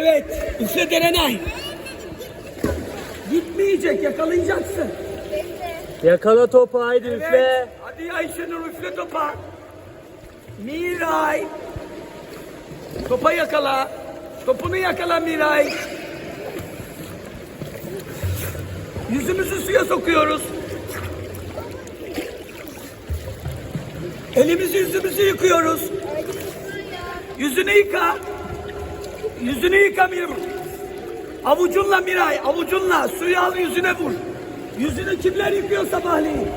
Evet, üfle Derenay. Gitmeyecek, yakalayacaksın. Yakala topu haydi üfle. Evet. Hadi Ayşenur üfle topa. Miray. Topa yakala. Topunu yakala Miray. Yüzümüzü suya sokuyoruz. Elimizi yüzümüzü yıkıyoruz. Yüzünü yıka. Yüzünü yıka Miray. Avucunla Miray, avucunla suyu al yüzüne vur. Yüzünü kimler yıkıyor sabahleyin?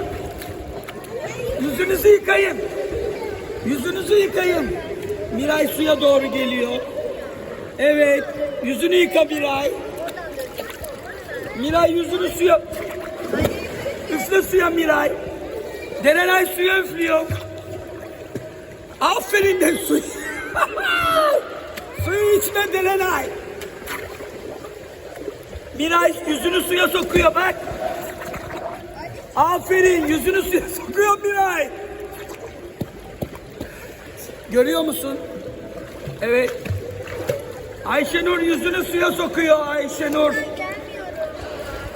Yüzünüzü yıkayın. Yüzünüzü yıkayın. Miray suya doğru geliyor. Evet. Yüzünü yıka Miray. Miray yüzünü suya... Üfle suya Miray. Derenay suya üflüyor. Aferin de su. Suyu içme Derenay. Miray yüzünü suya sokuyor bak. Aferin yüzünü suya sokuyor Miray. Görüyor musun? Evet. Ayşenur yüzünü suya sokuyor Ayşenur.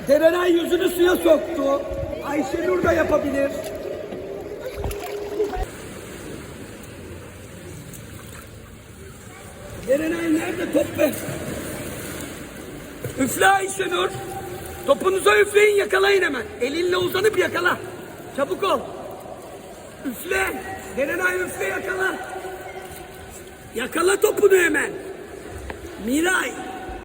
Derenay yüzünü suya soktu. Ayşenur da yapabilir. Derenay nerede top ver? Üfle Ayşenur. Topunuza üfleyin yakalayın hemen. Elinle uzanıp yakala. Çabuk ol. Üfle. Derenay üfle yakala. Yakala topunu hemen. Miray.